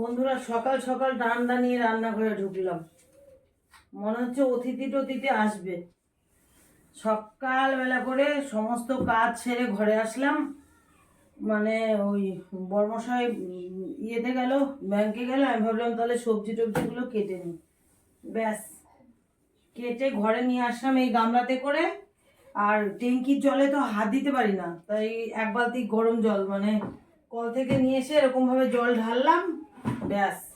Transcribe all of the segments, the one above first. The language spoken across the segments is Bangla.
বন্ধুরা, সকাল সকাল রান্না নিয়ে রান্নাঘরে ঢুকলাম। মনে হচ্ছে অতিথি টতিথি আসবে। সকালবেলা করে সমস্ত কাজ ছেড়ে ঘরে আসলাম। মানে ওই বর্মশাই ইয়েতে গেল, ব্যাংকে গেল, আমি ভাবলাম তাহলে সবজি টবজিগুলো কেটে নিই। ব্যাস, কেটে ঘরে নিয়ে আসলাম এই গামলাতে করে। আর ট্যাঙ্কির জলে তো হাত দিতে পারি না, তাই এক বালতি গরম জল মানে কল থেকে নিয়ে এসে এরকমভাবে জল ঢাললাম। ব্যাস,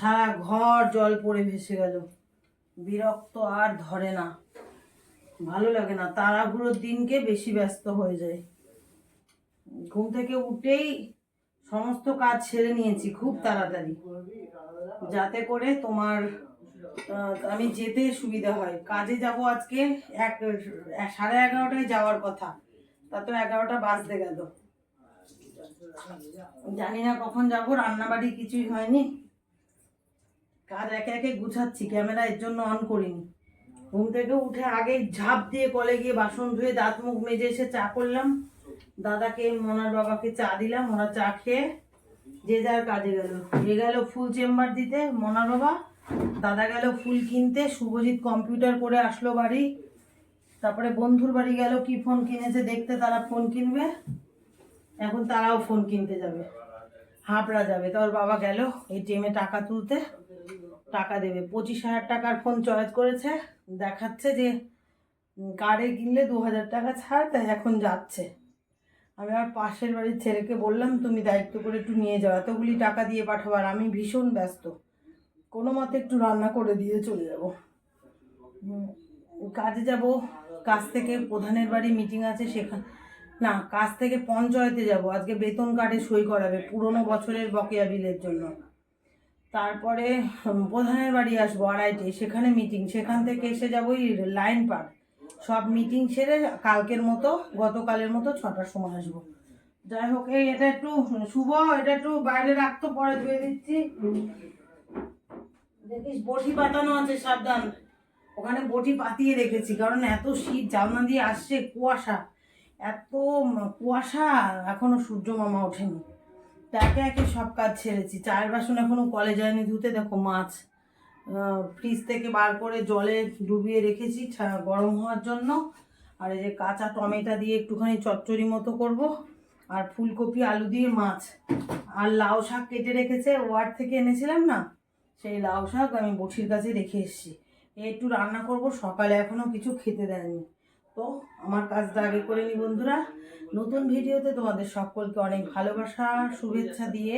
সারা ঘর জল পড়ে ভেসে গেল। বিরক্ত আর ধরে না। ভালো লাগে না, তাড়াহুড়োর দিনকে বেশি ব্যস্ত হয়ে যায়। ঘুম থেকে উঠেই সমস্ত কাজ ছেড়ে নিয়েছি খুব তাড়াতাড়ি। যাতে করে তোমার আমি যেতে সুবিধা হয়। কাজে যাব আজকে এক- সাড়ে এগারোটায় যাওয়ার কথা। তা তো এগারোটা বাজতে গেল। জানি না কখন যাব, রান্নাবাড়ি কিছুই হয়নি। কাজ একে একে গুছাচ্ছি, ক্যামেরা এর জন্য অন করিনি। ঘুম থেকে উঠে আগে ঝাঁপ দিয়ে কলে গিয়ে বাসন ধুয়ে দাঁত মুখ মেজে এসে চা করলাম। দাদাকে, মনার বাবাকে চা দিলাম, ওরা চা খেয়ে যে যার কাজে গেল। এ গেল ফুল চেম্বার দিতে, মনার বাবা। দাদা গেল ফুল কিনতে, শুভজিৎ কম্পিউটার করে আসলো বাড়ি। তারপরে বন্ধুর বাড়ি গেল, কি ফোন কিনেছে দেখতে, তারা ফোন কিনবে। এখন তারাও ফোন কিনতে যাবে। হাবড়া যাবে। তো ওর বাবা গেল এটিএমে টাকা তুলতে। টাকা দেবে। পঁচিশ হাজার টাকার ফোন চয়েস করেছে। দেখাচ্ছে যে কার্ডে কিনলে দু হাজার টাকা ছাড়, তাই এখন যাচ্ছে। আমি আমার পাশের বাড়ির ছেলেকে বললাম, তুমি দায়িত্ব করে একটু নিয়ে যাও। এতগুলি টাকা দিয়ে পাঠাবার আমি ভীষণ ব্যস্ত। কোনো মতে একটু রান্না করে দিয়ে চলে যাব। কাজে যাব। কাজ থেকে প্রধানের বাড়ি মিটিং আছে, সেখানে না, কাজ থেকে পঞ্চায়েতে যাব। আজকে বেতন কার্ডে সই করাবে, পুরনো বছরের বকেয়া বিলের জন্য। তারপরে প্রধানের বাড়ি আসব আড়াইটে সেখানে মিটিং সেখান থেকে এসে যাব লাইন পার্ক সব মিটিং সেরে কালকের মতো, গতকালের মতো ছটার সময় আসব। যাই হোক, এই এটা একটু শুভ, এটা একটু বাইরে রাখতো পরে ধুয়ে দিচ্ছি। দেখিস, বটি পাতানো আছে, সাবধান। ওখানে বটি পাতিয়ে রেখেছি, কারণ এত শীত, জানলা দিয়ে আসছে কুয়াশা। এত কুয়াশা, এখনও সূর্য মামা ওঠেনি। একে একে সব কাজ ছেড়েছি। চায়ের বাসন এখনও কলে যায়নি। ধুতে দেখো মাছ। ফ্রিজ থেকে বার করে জলে ডুবিয়ে রেখেছি গরম হওয়ার জন্য। আর এই যে কাঁচা টমেটো দিয়ে একটুখানি চচ্চড়ি মতো করব। আর ফুলকপি, আলু দিয়ে মাছ। আর লাউ শাক কেটে রেখেছে। ওয়ার্ড থেকে এনেছিলাম না? সেই লাউ শাক আমি বঠির কাছে রেখে এসেছি। একটু রান্না করব। সকালে এখনও কিছু খেতে দেয়নি। তো আমার কাজটা আগে করে নি বন্ধুরা। নতুন ভিডিওতে তোমাদের সকলকে অনেক ভালোবাসা, শুভেচ্ছা দিয়ে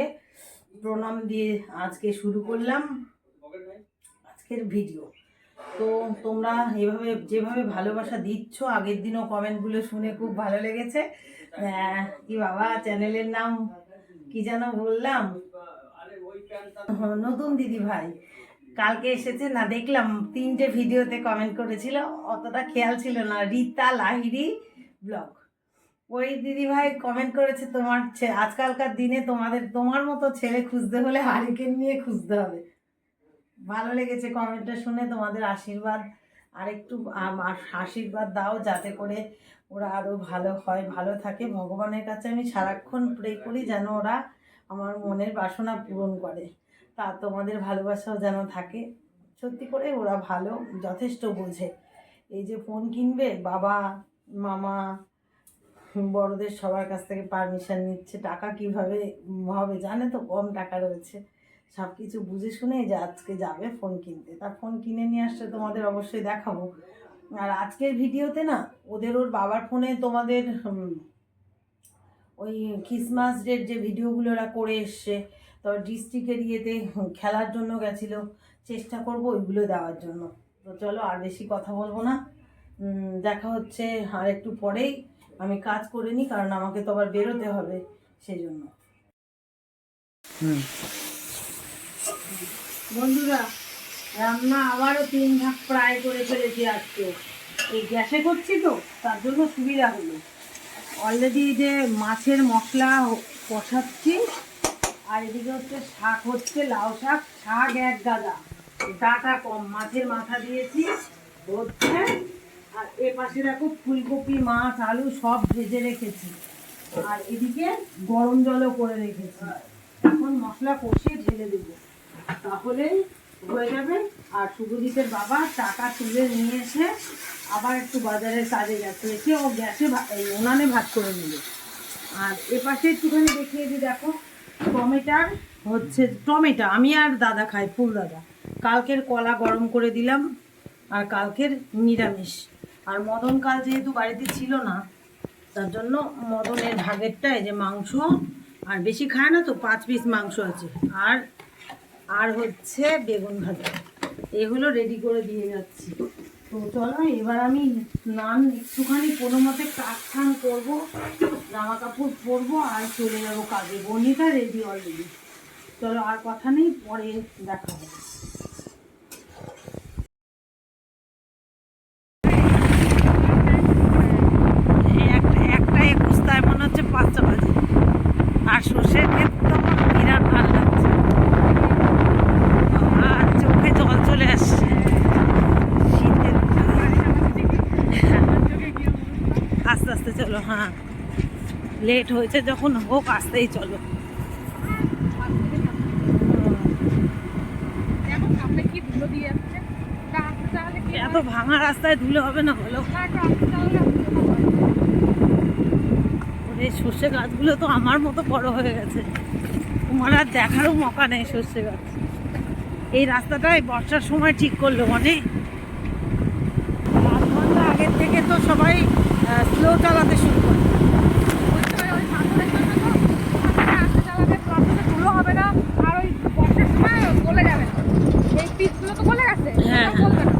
প্রণাম দিয়ে আজকে শুরু করলাম আজকের ভিডিও। তো তোমরা এভাবে, যেভাবে ভালোবাসা দিচ্ছ, আগের দিনও কমেন্টগুলো শুনে খুব ভালো লেগেছে। কি বাবা, চ্যানেলের নাম কি যেন বললাম? নতুন দিদি ভাই কালকে এসেছে, না দেখলাম, তিনটে ভিডিওতে কমেন্ট করেছিল, অতটা খেয়াল ছিল না। রীতা লাহিরি ব্লগ। ওই দিদি ভাই কমেন্ট করেছে, তোমার আজকালকার দিনে তোমাদের, তোমার মতো ছেলে খুঁজতে হলে হারিকেন নিয়ে খুঁজতে হবে। ভালো লেগেছে কমেন্টটা শুনে, তোমাদের আশীর্বাদ। আর একটু আশীর্বাদ দাও, যাতে করে ওরা আরও ভালো হয়, ভালো থাকে। ভগবানের কাছে আমি সারাক্ষণ প্রে করি যেন ওরা আমার মনের বাসনা পূরণ করে। তা তোমাদের ভালোবাসাও যেন থাকে। সত্যি করে ওরা ভালো, যথেষ্ট বোঝে। এই যে ফোন কিনবে, বাবা, মামা, বড়দের সবার কাছ থেকে পারমিশন নিচ্ছে, টাকা কীভাবে হবে জানে তো, কম টাকা রয়েছে। সব কিছু বুঝে শুনে যে আজকে যাবে ফোন কিনতে। তা ফোন কিনে নিয়ে আসছে তোমাদের অবশ্যই দেখাবো। আর আজকের ভিডিওতে না, ওদের ওর বাবার ফোনে তোমাদের ওই ক্রিসমাস ডের যে ভিডিওগুলো ওরা করে এসছে তারপর ডিস্ট্রিক্টের ইয়েতে খেলার জন্য গেছিল। চেষ্টা করব ওইগুলো দেওয়ার জন্য। তো চলো আর বেশি কথা বলব না। দেখা হচ্ছে আর একটু পরেই। আমি কাজ করে নিই কারণ আমাকে তো আবার বেরোতে হবে সেই জন্য বন্ধুরা রান্না আবারও তিন ভাগ প্রায় করে ফেলেছি আজকে। এই গ্যাসে করছি তো তার জন্য সুবিধা হলো। অলরেডি যে মাছের মশলা কষাচ্ছি আর এদিকে হচ্ছে শাক হচ্ছে, লাউ শাক শাক এক গাদা। ডাটা কম, মাছের মাথা দিয়েছি, হচ্ছে, আর এ পাশে দেখো ফুলকপি, মাছ, আলু সব ভেজে রেখেছি। আর এদিকে গরম জলও করে রেখেছি। এখন মশলা কষিয়ে ঢেলে দেবো। তাহলেই হয়ে যাবে। আর শুভজিতের বাবা টাকা তুলে নিয়ে এসে আবার একটু বাজারে কাজে গেছে। এসে ও গ্যাসে উনানে ভাত করে নেবে আর এপাশে একটুখানি দেখিয়ে দিই, দেখো। টমেটার হচ্ছে টমেটো, আমি আর দাদা খাই, ফুল দাদা। কালকের কলা গরম করে দিলাম, আর কালকের নিরামিষ। আর মদন কাল যেহেতু বাড়িতে ছিল না, তার জন্য মদনের ভাগেরটা, এই যে মাংস, আর বেশি খায় না তো, পাঁচ পিস মাংস আছে। আর আর হচ্ছে বেগুন ভাজা। এগুলো রেডি করে দিয়ে যাচ্ছি। তো চলো এবার আমি নান একটুখানি কোনো মতে কাজ ঠান করব জামা কাপড় পরবো আর চলে যাব কাজে। বনিটা রেডি অলরেডি চলো আর কথা নেই, পরে দেখা হবে এই একটা একটা একুশটায় মনে হচ্ছে পাঁচটা বাজে আর সর্ষের ক্ষেত তো আমার বিরাট ভালো লাগছে আর চোখে জল চলে আসছে শীতের আস্তে আস্তে চলো হ্যাঁ লেট হয়েছে যখন হোক আসতেই চলো। এত ভাঙা রাস্তায় ধুলে হবে না বলো এই সর্ষে গাছগুলো তো আমার মতো বড় হয়ে গেছে। তোমার আর দেখারও মকা নেই সর্ষে গাছ। এই রাস্তাটাই বর্ষার সময় ঠিক করল মানে। আধ ঘণ্টা আগের থেকে তো সবাই স্লো চালাতে শুরু করে ওই ওই সাঁতারের জন্য তো ওখানে রাস্তা চালালে প্রবলেমে ধুলো হবে না আর ওই বর্ষার সময় গলে যাবে না এই পিচগুলো তো গলে গেছে হ্যাঁ, ওটা গলবে না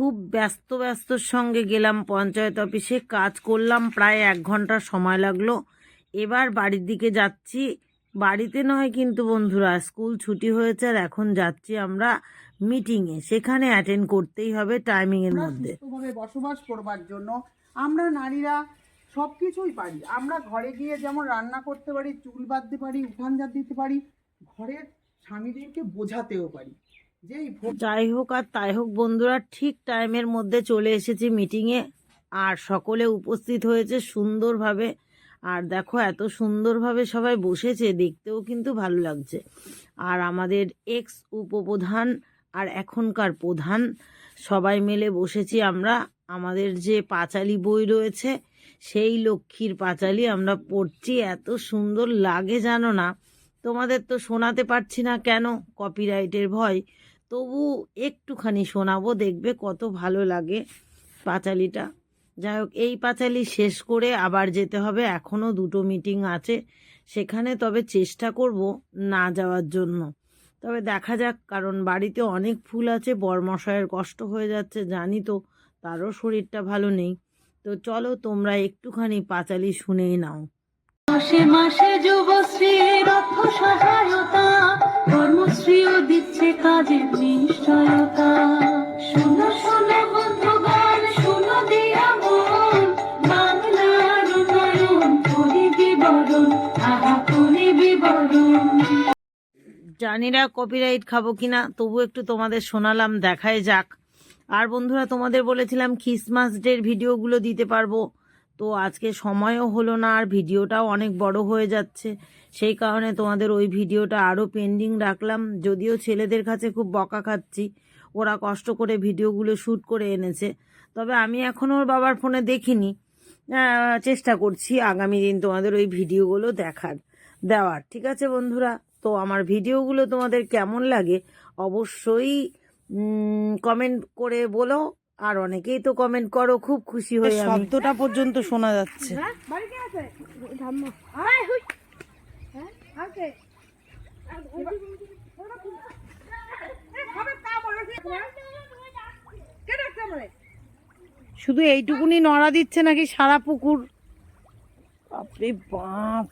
খুব ব্যস্ত ব্যস্তর সঙ্গে গেলাম পঞ্চায়েত অফিসে। কাজ করলাম প্রায় এক ঘণ্টা সময় লাগল। এবার বাড়ির দিকে যাচ্ছি। বাড়িতে নয় কিন্তু বন্ধুরা স্কুল ছুটি হয়েছে আর এখন যাচ্ছি আমরা মিটিংয়ে। সেখানে অ্যাটেন্ড করতেই হবে টাইমিংয়ের মধ্যে। বসবাস করবার জন্য আমরা নারীরা সব কিছুই পারি। আমরা ঘরে গিয়ে যেমন রান্না করতে পারি চুল বাঁধতে পারি উঠান দিতে পারি ঘরের স্বামীদেরকে বোঝাতেও পারি। যাই হোক আর তাই হোক বন্ধুরা, ঠিক টাইমের মধ্যে চলে এসেছি মিটিংয়ে। আর সকলে উপস্থিত হয়েছে সুন্দরভাবে। আর দেখো, এত সুন্দরভাবে সবাই বসেছে, দেখতেও কিন্তু ভালো লাগছে। আর আমাদের এক্স উপপ্রধান আর এখনকার প্রধান, সবাই মিলে বসেছি আমরা। আমাদের যে পাঁচালি বই রয়েছে, সেই লক্ষ্মীর পাঁচালি আমরা পড়ছি। এত সুন্দর লাগে জানো না। তোমাদের তো শোনাতে পারছি না কেন? কপিরাইটের ভয়। তবু একটুখানি শোনাবো, দেখবে কত ভালো লাগে পাঁচালিটা। যাই হোক, এই পাঁচালি শেষ করে আবার যেতে হবে। এখনও দুটো মিটিং আছে। সেখানে তবে চেষ্টা করব না যাওয়ার জন্য। তবে দেখা যাক, কারণ বাড়িতে অনেক ফুল আছে বরমশায়ের কষ্ট হয়ে যাচ্ছে, জানি তো, তারও শরীরটা ভালো নেই। তো চলো তোমরা একটুখানি পাঁচালি শুনেই নাও। মাসে মাসে যুবশ্রীর দিচ্ছে কাজের নিশ্চয়তা। শুনো শুনো বন্ধুগণ শুনো দিয়া মন। বাংলার উন্নয়ন করি বিবরণ আহা করি বিবরণ। জানি না কপিরাইট খাব কিনা তবু একটু তোমাদের শোনালাম দেখায় যাক। আর বন্ধুরা তোমাদের বলেছিলাম খ্রিসমাস ডের ভিডিওগুলো দিতে পারব। তো আজকে সময়ও হলো না আর ভিডিওটাও অনেক বড় হয়ে যাচ্ছে। সেই কারণে তোমাদের ওই ভিডিওটা আরও পেন্ডিং রাখলাম। যদিও ছেলেদের কাছে খুব বকা খাচ্ছি। ওরা কষ্ট করে ভিডিওগুলো শ্যুট করে এনেছে। তবে আমি এখনও ওর বাবার ফোনে দেখিনি। চেষ্টা করছি আগামী দিন তোমাদের ওই ভিডিওগুলো দেখার, দেওয়ার। ঠিক আছে বন্ধুরা? তো আমার ভিডিওগুলো তোমাদের কেমন লাগে অবশ্যই কমেন্ট করে বলো। আর অনেকেই তো কমেন্ট করো খুব খুশি হয়ে শব্দটা পর্যন্ত শোনা যাচ্ছে। হ্যাঁ আছে? ধাম্মা। আয় হুই। হ্যাঁ শুধু এইটুকুনি নড়া দিচ্ছে নাকি সারা পুকুর? বাপরে বাপ।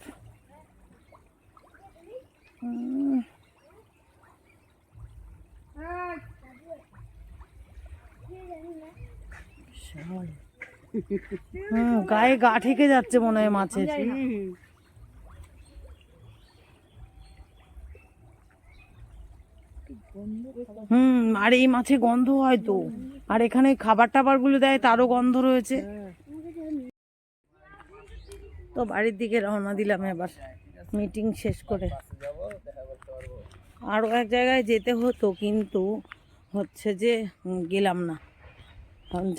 হুম গায়ে গা ঠেকে যাচ্ছে মনে হয় মাছের। হুম আর এই মাছে গন্ধ হয় তো। আর এখানে খাবার টাবারগুলো দেয় তারও গন্ধ রয়েছে। তো বাড়ির দিকে রওনা দিলাম এবার। মিটিং শেষ করে। আরও এক জায়গায় যেতে হতো কিন্তু হচ্ছে যে গেলাম না।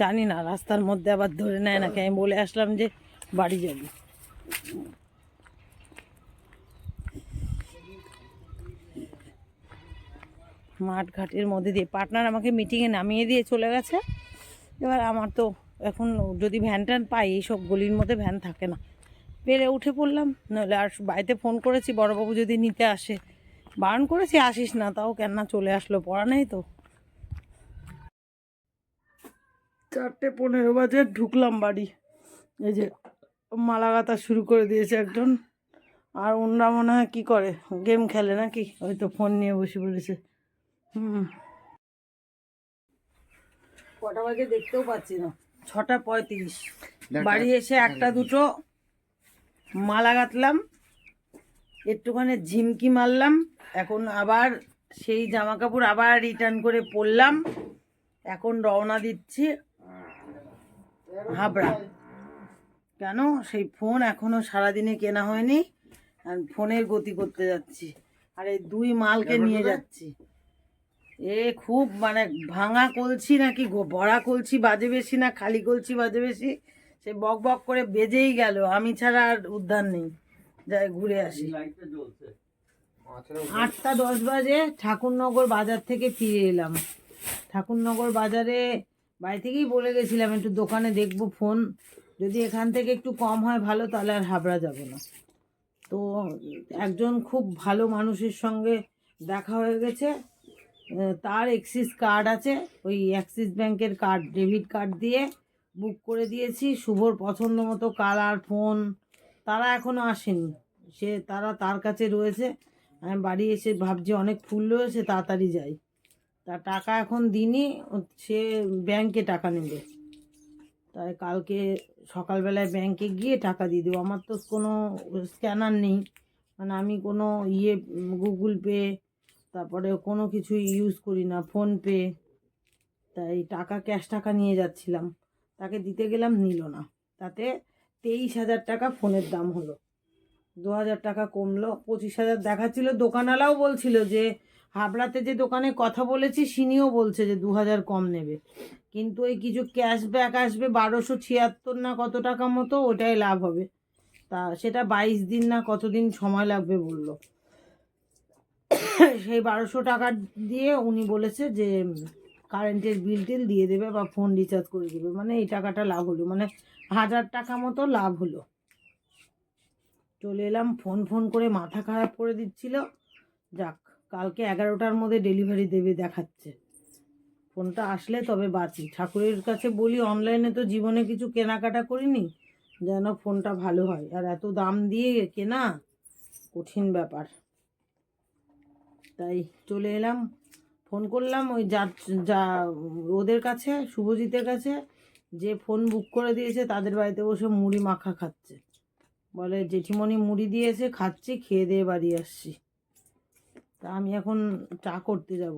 জানি না, রাস্তার মধ্যে আবার ধরে নেয় নাকি? আমি বলে আসলাম যে বাড়ি যাবি। মাঠ ঘাটের মধ্যে দিয়ে পার্টনার আমাকে মিটিংয়ে নামিয়ে দিয়ে চলে গেছে। এবার আমার তো এখন যদি ভ্যান ট্যান পাই, এইসব গলির মধ্যে ভ্যান থাকে না। পেরে উঠে পড়লাম, নাহলে আর বাড়িতে ফোন করেছি, বড়বাবু যদি নিতে আসে। বারণ করেছি, আসিস না, তাও কেন না চলে আসলো, পড়া নেই তো। চারটে পনেরো বাজে ঢুকলাম বাড়ি। এই যে মালা গাঁথা শুরু করে দিয়েছে একজন। আর অন্যরা মনে হয় কী করে? গেম খেলে নাকি? ওই তো ফোন নিয়ে বসে পড়েছে। হুম। কটা বাজে দেখতেও পাচ্ছি না। ছটা পঁয়ত্রিশ। বাড়ি এসে একটা দুটো মালা গাঁথলাম একটুখানি ঝিমকি মারলাম। এখন আবার সেই জামা কাপড় আবার রিটার্ন করে পরলাম। এখন রওনা দিচ্ছি। হাবড়া। কেন? সেই ফোন এখনও সারাদিনে কেনা হয়নি। আর ফোনের গতি করতে যাচ্ছি। আর এই দুই মালকে নিয়ে যাচ্ছি। এ খুব মানে ভাঙা কলছি নাকি ভরা কলছি বাজে বেশি না? খালি কলছি বাজে বেশি? সে বক বক করে বেজেই গেল। আমি ছাড়া আর উদ্ধার নেই। যাই ঘুরে আসি। আটটা দশ বাজে ঠাকুরনগর বাজার থেকে ফিরে এলাম। ঠাকুরনগর বাজারে বাড়ি থেকেই বলে গেছিলাম, একটু দোকানে দেখব ফোন যদি এখান থেকে একটু কম হয় ভালো, তাহলে আর হাবড়া যাব না। তো একজন খুব ভালো মানুষের সঙ্গে দেখা হয়ে গেছে। তার এক্সিস কার্ড আছে, ওই অ্যাক্সিস ব্যাংকের কার্ড ডেবিট কার্ড দিয়ে বুক করে দিয়েছি। শুভর পছন্দ মতো কালার ফোন তারা এখনও আসেনি। সে, তারা তার কাছে রয়েছে। আমি বাড়ি এসে ভাবছি অনেক ফুল রয়েছে, তাড়াতাড়ি যাই। তা টাকা এখন দিনই সে ব্যাংকে টাকা নেবে। তাই কালকে সকালবেলায় ব্যাংকে গিয়ে টাকা দিয়ে দেবো। আমার তো কোনো স্ক্যানার নেই। মানে আমি কোনো ইয়ে গুগল পে তারপরে কোনো কিছু ইউজ করি না ফোনপে তাই টাকা, ক্যাশ টাকা নিয়ে যাচ্ছিলাম। তাকে দিতে গেলাম, নিল না। তাতে তেইশ হাজার টাকা ফোনের দাম হলো। দু হাজার টাকা কমলো, পঁচিশ হাজার দেখাচ্ছিল, দোকানওয়ালাও বলছিল যে হাবড়াতে যে দোকানে কথা বলেছি, সিনিও বলছে যে দু হাজার কম নেবে। কিন্তু ওই কিছু ক্যাশব্যাক আসবে বারোশো ছিয়াত্তর না কত টাকা মতো, ওটাই লাভ হবে। তা সেটা বাইশ দিন না কতদিন সময় লাগবে বলল। সেই বারোশো টাকা দিয়ে উনি বলেছে যে, কারেন্টের বিল টিল দিয়ে দেবে বা ফোন রিচার্জ করে দেবে। মানে এই টাকাটা লাভ হলো মানে হাজার টাকা মতো লাভ হলো। চলে এলাম ফোন ফোন করে মাথা খারাপ করে দিচ্ছিল। যাক কালকে এগারোটার মধ্যে ডেলিভারি দেবে, দেখাচ্ছে। ফোনটা আসলে তবে বাঁচি ঠাকুরের কাছে বলি অনলাইনে তো জীবনে কিছু কেনাকাটা করিনি, যেন ফোনটা ভালো হয়। আর এত দাম দিয়ে কেনা কঠিন ব্যাপার। তাই চলে এলাম, ফোন করলাম ওই যা যা, ওদের কাছে, শুভজিতের কাছে, যে ফোন বুক করে দিয়েছে, তাদের বাড়িতে বসে মুড়ি মাখা খাচ্ছে। বলে, জেঠিমণি মুড়ি দিয়েছে, খাচ্ছি, খেয়ে দিয়ে বাড়ি আসছি। তা আমি এখন চা করতে যাব।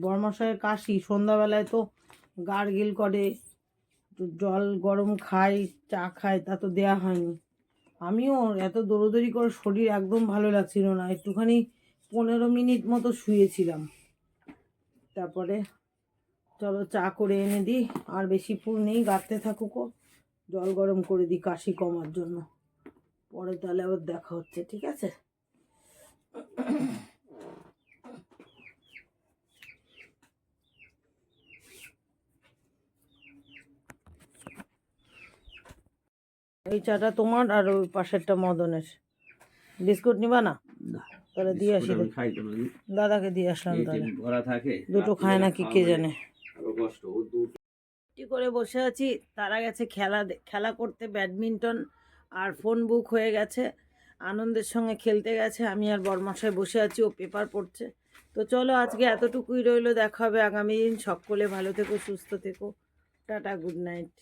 বর্মশায়ের কাশি। সন্ধ্যাবেলায় তো গার্গিল করে জল গরম খাই, চা খাই, তা তো দেয়া হয়নি। আমিও এত দৌড়োদৌড়ি করে শরীর একদম ভালো লাগছিল না। একটুখানি পনেরো মিনিট মতো শুয়েছিলাম। তারপরে চলো চা করে এনে দিই। আর বেশি ফুল নেই গাঁততে থাকুকো। জল গরম করে দিই কাশি কমার জন্য। পরে তাহলে আবার দেখা হচ্ছে, ঠিক আছে? এই চাটা তোমার আর ওই পাশেরটা মদনের। বিস্কুট নিবা না? তাহলে দিয়ে আসি দাদাকে দিয়ে আসলাম তাহলে। দুটো খায় না কি কে জানে? করে বসে আছি তারা গেছে খেলা খেলা করতে ব্যাডমিন্টন আর ফোন বুক হয়ে গেছে। আনন্দের সঙ্গে খেলতে গেছে আমি আর বরমাসায় বসে আছি ও পেপার পড়ছে। তো চলো আজকে এতটুকুই রইল দেখা হবে আগামী দিন। সকলে ভালো থেকো সুস্থ থেকো। Tata good night.